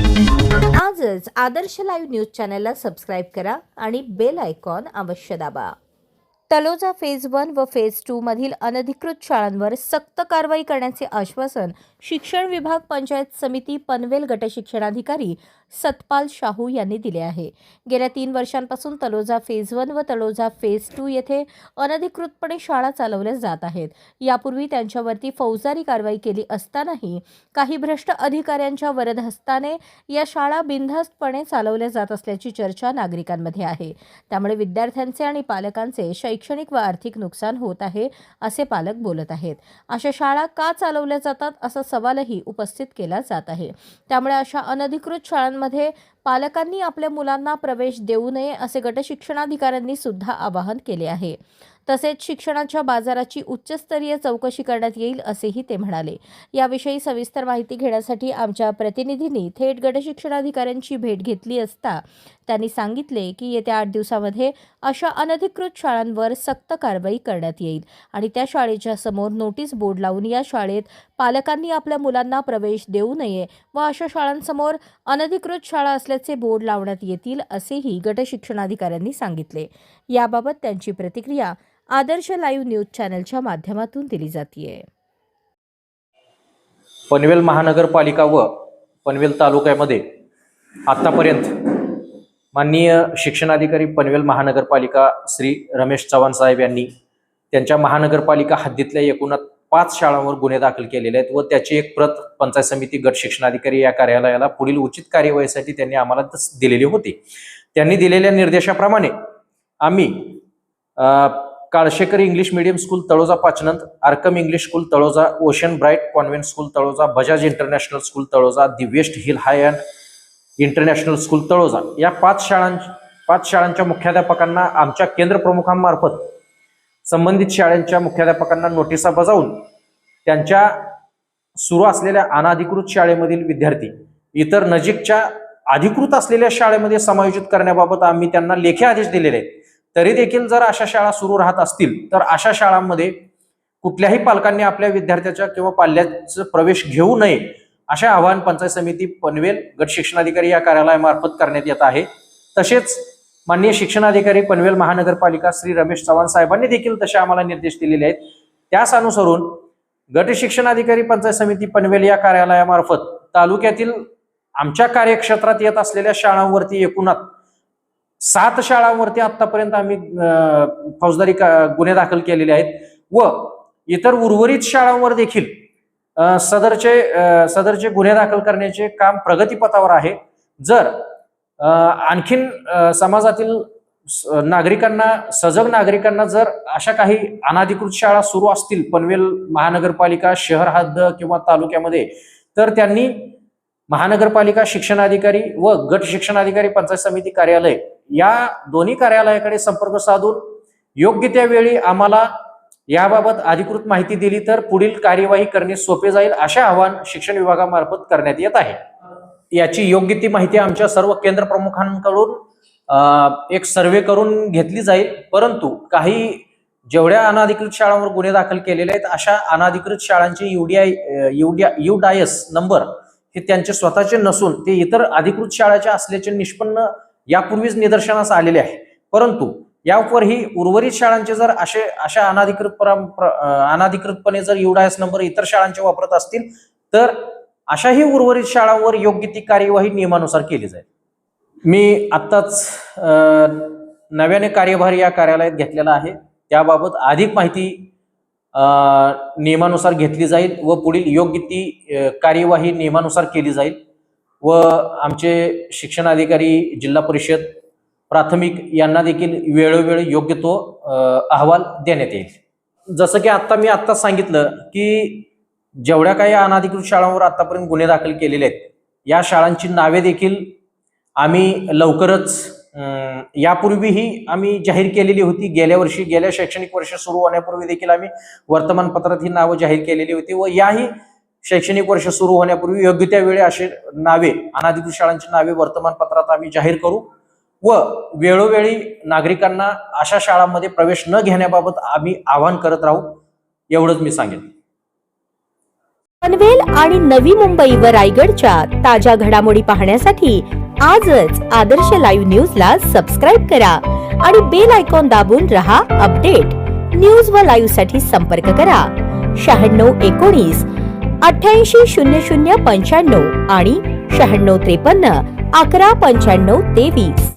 आजच Adarsh live news चॅनलला subscribe करा आणि बेल आयकॉन अवश्य दाबा. तलोजा फेज वन व फेज टू मधील अनधिकृत शाळांवर सक्त कारवाई करण्याचे आश्वासन शिक्षण विभाग पंचायत समिती पनवेल गटशिक्षणाधिकारी सतपाल शाहू यांनी दिले आहे. गेल्या तीन वर्षांपासून तलोजा फेज वन व तलोजा फेज टू येथे अनधिकृतपणे शाळा चालवल्या जात आहेत. यापूर्वी त्यांच्यावरती फौजदारी कारवाई केली असतानाही काही भ्रष्ट अधिकाऱ्यांच्या वरदहस्ताने या शाळा बिनधास्तपणे चालवल्या जात असल्याची चर्चा नागरिकांमध्ये आहे. त्यामुळे विद्यार्थ्यांचे आणि पालकांचे शैक्षणिक व आर्थिक नुकसान होत आहे असे पालक बोलत आहेत. अशा शाळा का चालवल्या जातात असा सवालही उपस्थित केला जात आहे. त्यामुळे अशा अनधिकृत शाळांमध्ये पालकांनी आपल्या मुलांना प्रवेश देऊ नये असे गटशिक्षणाधिकाऱ्यांनी सुद्धा आवाहन केले आहे. तसेच शिक्षणाच्या बाजाराची उच्चस्तरीय चौकशी करण्यात येईल असेही ते म्हणाले. याविषयी सविस्तर माहिती घेण्यासाठी आमच्या प्रतिनिधींनी थेट गटशिक्षणाधिकाऱ्यांची भेट घेतली असता त्यांनी सांगितले की येत्या आठ दिवसामध्ये अशा अनधिकृत शाळांवर सक्त कारवाई करण्यात येईल आणि त्या शाळेच्या समोर नोटीस बोर्ड लावून या शाळेत पालकांनी आपल्या मुलांना प्रवेश देऊ नये व अशा शाळांसमोर अनधिकृत शाळा असल्याचे बोर्ड लावण्यात येतील असेही गटशिक्षणाधिकाऱ्यांनी सांगितले. याबाबत त्यांची प्रतिक्रिया आदर्श लाईव्ह न्यूज चॅनलच्या माध्यमातून दिली जाते पनवेल महानगरपालिका व पनवेल तालुक्यामध्ये आत्तापर्यंत माननीय शिक्षणाधिकारी पनवेल महानगरपालिका श्री रमेश चव्हाण साहेब यांनी त्यांच्या महानगरपालिका हद्दीतल्या एकूणात पाच शाळांवर गुन्हे दाखल केलेले आहेत व त्याची एक प्रत पंचायत समिती गट शिक्षणाधिकारी या कार्यालयाला पुढील उचित कार्यवाहीसाठी त्यांनी आम्हाला तस- दिलेली होती. त्यांनी दिलेल्या निर्देशाप्रमाणे आम्ही Kalshekar English medium school Taloja Pachnand Arkam English school Taloja Ocean Bright convent school Taloja Bajaj international school Taloja the west hill high and international school Taloja. या पाच शाळां पाच शाळांच्या मुख्याध्यापकांना आमच्या केंद्र प्रमुखांमार्फत संबंधित शाळांच्या मुख्याध्यापकांना नोटिसा बजावून त्यांच्या सुरू असलेल्या अनाधिकृत शाळेमधील विद्यार्थी इतर नजीकच्या अधिकृत असलेल्या शाळेमध्ये समायोजित करण्याबाबत आम्ही त्यांना लेखी आदेश दिलेले आहेत. तरी देखील जर अशा शाळा सुरू राहत असतील तर अशा शाळांमध्ये कुठल्याही पालकांनी आपल्या विद्यार्थ्याच्या किंवा पाल्याचा प्रवेश घेऊ नये असे आवाहन पंचायत समिती पनवेल गट शिक्षणाधिकारी या कार्यालयामार्फत करण्यात येत आहे. तसेच माननीय शिक्षणाधिकारी पनवेल महानगरपालिका श्री रमेश चव्हाण साहेबांनी देखील तसे आम्हाला निर्देश दिलेले आहेत. त्यास अनुसरून गट शिक्षणाधिकारी पंचायत समिती पनवेल या कार्यालयामार्फत तालुक्यातील आमच्या कार्यक्षेत्रात येत असलेल्या शाळांवरती एकूणात सात शाळांवरती आतापर्यंत आम्ही फौजदारी का- गुन्हे दाखल केलेले आहेत व इतर उर्वरित शाळांवर देखील सदरचे सदरचे गुन्हे दाखल करण्याचे काम प्रगतीपथावर आहे. जर आणखीन समाजातील नागरिकांना सजग नागरिकांना जर अशा काही अनाधिकृत शाळा सुरू असतील पनवेल महानगरपालिका शहर हद्द किंवा तालुक्यामध्ये तर त्यांनी महानगरपालिका शिक्षणाधिकारी व गट शिक्षणाधिकारी पंचायत समिती कार्यालय या दोन्ही कार्यालयाकडे संपर्क साधून योग्य त्या वेळी आम्हाला याबाबत अधिकृत माहिती दिली तर पुढील कार्यवाही करणे सोपे जाईल असे आवाहन शिक्षण विभागामार्फत करण्यात येत आहे. याची योग्य ती माहिती आमच्या सर्व केंद्र प्रमुखांकडून एक सर्वे करून घेतली जाईल. परंतु काही जेवढ्या अनाधिकृत शाळांवर गुन्हे दाखल केलेले आहेत अशा अनाधिकृत शाळांचे युडीआय युडीआय युडायस नंबर हे त्यांचे स्वतःचे नसून ते इतर अधिकृत शाळाचे असल्याचे निष्पन्न यापूर्वीच निदर्शनास आलेले आहे. परंतु यावरही उर्वरित शाळांचे जर असे अशा अनाधिकृत अनाधिकृतपणे जर युडायस नंबर इतर शाळांचे वापरत असतील तर अशाही उर्वरित शाळांवर योग्य ती कार्यवाही नियमानुसार केली जाईल. मी आत्ताच नव्याने कार्यभार या कार्यालयात घेतलेला आहे. त्याबाबत अधिक माहिती नियमानुसार घेतली जाईल व पुढील योग्य ती कार्यवाही नियमानुसार केली जाईल व आमचे शिक्षणाधिकारी जिल्हा परिषद प्राथमिक यांना देखील वेळोवेळी योग्य तो अहवाल देण्यात येईल. जसं की आत्ता मी आत्ताच सांगितलं की जेवढ्या काही अनाधिकृत शाळांवर आतापर्यंत गुन्हे दाखल केलेले आहेत या शाळांची नावे देखील आम्ही लवकरच यापूर्वीही आम्ही जाहीर केलेली होती. गेल्या वर्षी गेल्या शैक्षणिक वर्ष सुरू होण्यापूर्वी देखील आम्ही वर्तमानपत्रात ही नावं जाहीर केलेली होती व याही शैक्षणिक वर्ष सुरू होण्यापूर्वी योग्य त्या वेळी असे नावे अनाधिकृत शाळांची नावे वर्तमानपत्रात आम्ही जाहीर करू व वेळोवेळी नागरिकांना अशा शाळांमध्ये प्रवेश न घेण्याबाबत आम्ही आवाहन करत राहू एवढंच मी सांगेन. पनवेल आणि नवी मुंबई व रायगडच्या ताज्या घडामोडी पाहण्यासाठी आजच आदर्श लाईव्ह न्यूजला सबस्क्राईब करा आणि बेल आयकॉन दाबून रहा अपडेट न्यूज व लाईव्हसाठी संपर्क करा. शहाण्णव एकोणीस अठ्याऐंशी शून्य शून्य पंच्याण्णव आणि शहाण्णव त्रेपन्न अकरा पंच्याण्णव तेवीस.